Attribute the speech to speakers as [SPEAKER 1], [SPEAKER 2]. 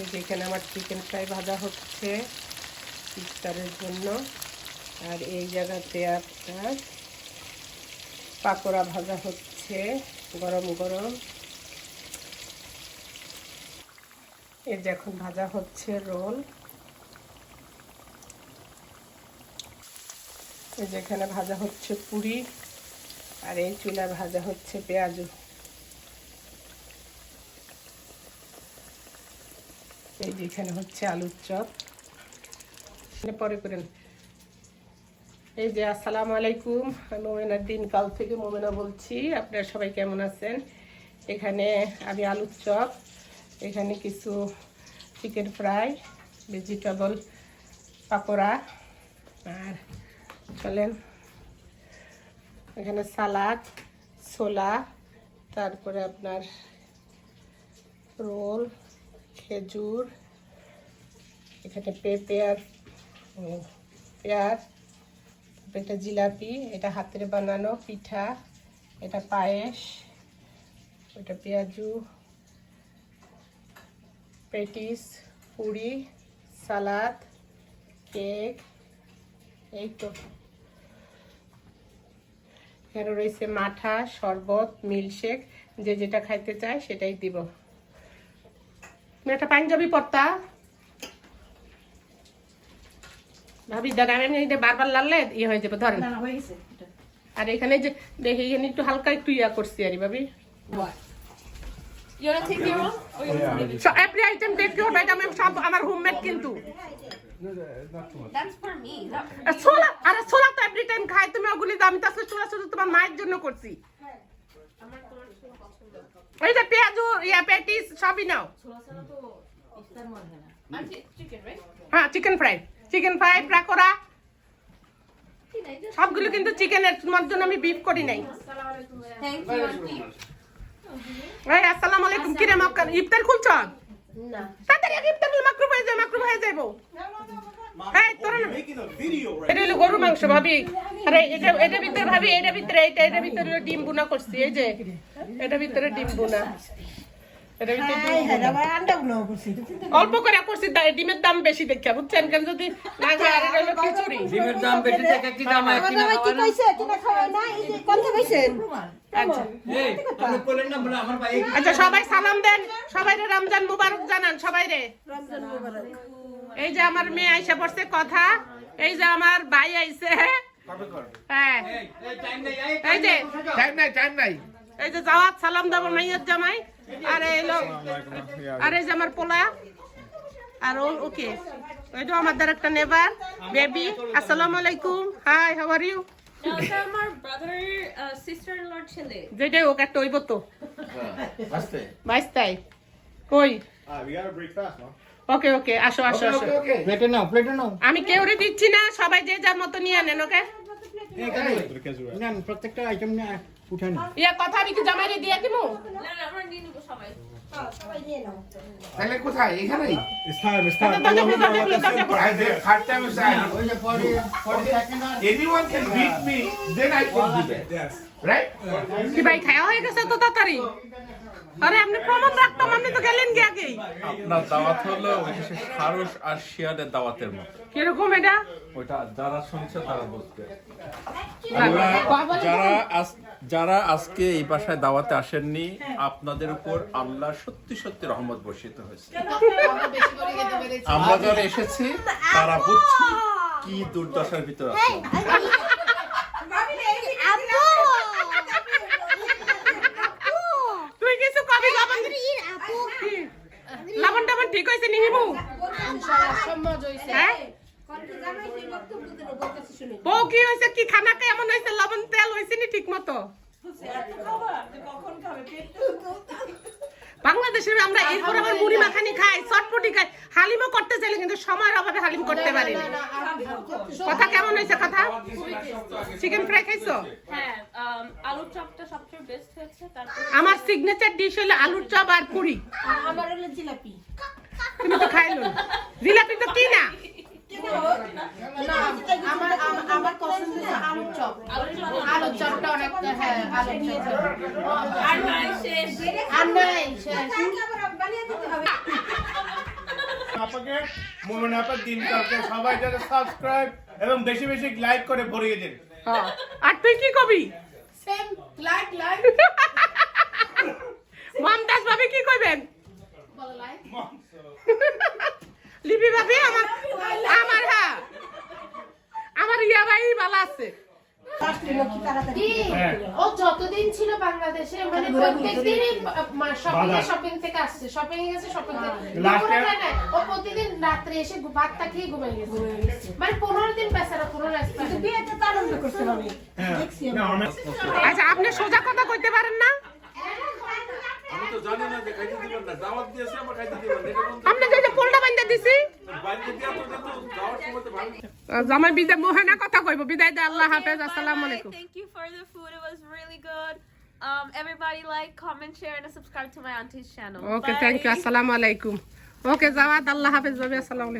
[SPEAKER 1] এই যে এখানে আমার চিকেন ফ্রাই ভাজা হচ্ছে ইফতারের জন্য। আর এই জায়গাতে আপনার পাকোড়া ভাজা হচ্ছে গরম গরম। এই যে ভাজা হচ্ছে রোল। এই যে এখানে ভাজা হচ্ছে পুরি। আর এই চুলা ভাজা হচ্ছে পেঁয়াজু। এই যে এখানে হচ্ছে আলুর চপ। পরে করেন। এই যে, আসসালামু আলাইকুম। আমি মোমেনার দিন কাল থেকে মোমেনা বলছি। আপনারা সবাই কেমন আছেন? এখানে আমি আলুর চপ, এখানে কিছু চিকেন ফ্রাই ভেজিটেবল পাকোড়া, আর চলেন। এখানে সালাদ, ছোলা, তারপরে আপনার রোল খেজুর, এখানে পেঁপে আর পেঁয়াজ এটা জিলাপি, এটা হাতের বানানো পিঠা, এটা পায়েস এটা পেঁয়াজু, পেটিস, পুরি, সালাদ, কেক, এই তো। এখানে রয়েছে মাঠা, শরবত, মিল্কশেক, যে যেটা খাইতে চায় সেটাই দিব। একটা পাঞ্জাবি পড়তা ভাবি দাদা আমি এটা বারবার লাললে ইয়ে হয়ে যাবে ধরেন। আর এখানে যে দেখি এখানে একটু হালকা একটু ইয়া করছি আর ভাবি? এভরি আইটেম টেক ইউর আমি সব আমার হোমমেড কিন্তু। ছোলা আরে ছোলা তো এভরি টাইম খাই তুমি ওগুলি আমি তো আজকে ছোলা শুধু তোমার মায়ের জন্য করছি। এই যে পেঁয়াজ ইয়া পেটিস সবই নাও? হ্যাঁ chicken fry chicken fry pakora সবগুলো কিন্তু চিকেনের তোমার জন্য আমি বিফ করি নাই. এই আসসালামু আলাইকুম। কিরে মক্কা ইফতার খুলছ?
[SPEAKER 2] না।
[SPEAKER 1] তাড়াতাড়ি ইফতার মাকরুব হয়ে যায় মাকরুব হয়ে যাইবো। এটা হলো মাংস ভাবি। আরে এটা এটা ভিতরে ভাবি এটা ভিতরে এটা এটা ভিতরে ডিম বুনা করছি এই যে। এটা ভিতরে ডিম বুনা। অল্প করে করছি ডিমের দাম বেশি দেখা বুঝছেন? কেন যদি না খায় আর হলো খিচুড়ি।
[SPEAKER 3] ডিমের দাম বেশি থেকে কি দাম কিনা খাওয়া না?
[SPEAKER 1] আচ্ছা।
[SPEAKER 3] এই, আপনি বললেন না বলে আমার ভাই
[SPEAKER 1] আচ্ছা সবাই সালাম দেন। সবাই রে রমজান মুবারক জানান সবাই রে। এই যে আমার মেয়ে আইসা পড়ছে কথা। এই যে আমার ভাই আইছে হ্যাঁ।
[SPEAKER 3] এই, এই, টাইম নেই, এই,
[SPEAKER 1] এই যে
[SPEAKER 4] টাইম নাই টাইম নাই
[SPEAKER 1] এই যে জাওয়াত সালাম দেবো মাইয়ার জামাই। আর এই লোক আর এই যে আমার পোলা। আর ও ওকে ওই তো আমাদের একটা নেবার বেবি। আসসালামু আলাইকুম। Hi how are you. যেটাই হোক একটা ওইব তো। তাই কই? ওকে ওকে আসো আসো আসো।
[SPEAKER 3] প্লেটে নাও প্লেটে নাও।
[SPEAKER 1] আমি কেউরে দিচ্ছি না সবাই যে যার মতো নিয়ে নেন ওকে
[SPEAKER 3] নেন প্রত্যেকটা আইটেম নিয়ে উঠান
[SPEAKER 1] ইয়া কথা আমি কি জামাইরে দিয়ে দিমু?
[SPEAKER 2] না, না, আমরা নিয়ে নেব সবাই।
[SPEAKER 4] তাহলে কোথায়? এখানেই
[SPEAKER 1] কি ভাই খাওয়া হয়ে গেছে তো তাড়াতাড়ি? আরে আপনি প্রমাণ রাখতাম আপনি তো গেলেন কি আগেই।
[SPEAKER 5] আপনার দাওয়াত হলো ওই যে সারস আর শিয়াদের দাওয়াতের মতো।
[SPEAKER 1] কীরকম এটা?
[SPEAKER 5] ওইটা যারা শুনছে তারা বুঝবে। যারা যারা আজকে এই বাসায় দাওয়াতে আসেননি আপনাদের উপর আল্লাহ সত্যি সত্যি রহমত বর্ষিত হয়েছে। আমরা যারা এসেছি তারা বুঝছি কি দুর্দশার ভিতর আছে
[SPEAKER 1] তুই কিছু কবি লবণ কি? লবণ টবণ ঠিক হয়েছে নি হিমু বউ, কি হয়েছে? কি খানা কেমন হয়েছে? লবণ তেল হয়েছে নি ঠিক মতো? বাংলাদেশের আমরা এরপর আবার মুড়ি মাখানি খাই, চটপটি খাই। হালিমও করতে চাইলে কিন্তু সময়ের অভাবে হালিম করতে পারি না। কথা কেমন হয়েছে কথা? চিকেন ফ্রাই খাইছো?
[SPEAKER 2] হ্যাঁ, আলুর চপটা সবচেয়ে best হয়েছে, তারপরে
[SPEAKER 1] আমার সিগনেচার ডিশ হলো আলুর চপ আর পুরি।
[SPEAKER 6] আমার হলো জিলাপি।
[SPEAKER 1] তুমি তো খাইলো জিলাপি তো কি না
[SPEAKER 6] আমার পছন্দ আলুর চপ।
[SPEAKER 2] আলুর
[SPEAKER 6] চপটা অনেক হ্যাঁ আলু দিয়ে
[SPEAKER 2] আর নাই শেষ।
[SPEAKER 6] আর নাই শেষ।
[SPEAKER 7] আপাকে মোমেন আপার দিন কালকে। সবাই যাতে সাবস্ক্রাইব এবং বেশি বেশি লাইক করে ভরিয়ে দিন।
[SPEAKER 1] হ্যাঁ। আর তুই কি কবি
[SPEAKER 6] সেম লাইক লাইক
[SPEAKER 1] মমতাজ ভাবি কি কইবেন
[SPEAKER 6] বলো লাইক
[SPEAKER 1] লিপি ভাবি আমার আমার হ্যাঁ। আমার ইয়া ভাই ভালো আছে।
[SPEAKER 6] ও যতদিন ছিল বাংলাদেশে মানে প্রত্যেকদিনই শপিং এ শপিং থেকে আসছে। শপিং এ গেছে শপিং থেকে। ও রাত্রে এসে ভাতটা খেয়ে ঘুমিয়ে গেছে। মানে পনেরো দিন বেচারা কোনো রেস্টুরেন্ট
[SPEAKER 7] না অনেক
[SPEAKER 1] আচ্ছা আপনি সোজা কথা কইতে পারেন না?
[SPEAKER 5] আমি তো জানি না যে খাইতে দিবেন না। দাওয়াত দিয়েছি আমার খাইতে দিবেন না।
[SPEAKER 1] আপনি যে পোলটা বাইন্দা দিছি?
[SPEAKER 5] বাইরে দিয়া তো দিত যাওয়ার সময় তো ভালো।
[SPEAKER 1] জামাই বিদায় মোহেনা কথা কইব। বিদায় দে আল্লাহ হাফেজ আসসালামু আলাইকুম।
[SPEAKER 2] Thank you for the food. It was really good. Um, everybody like, comment, share, and subscribe to my auntie's channel.
[SPEAKER 1] Okay
[SPEAKER 2] Bye.
[SPEAKER 1] Thank you আসসালামু আলাইকুম ওকে যাওয়াত আল্লাহ হাফেজ ভাবি আসসালামু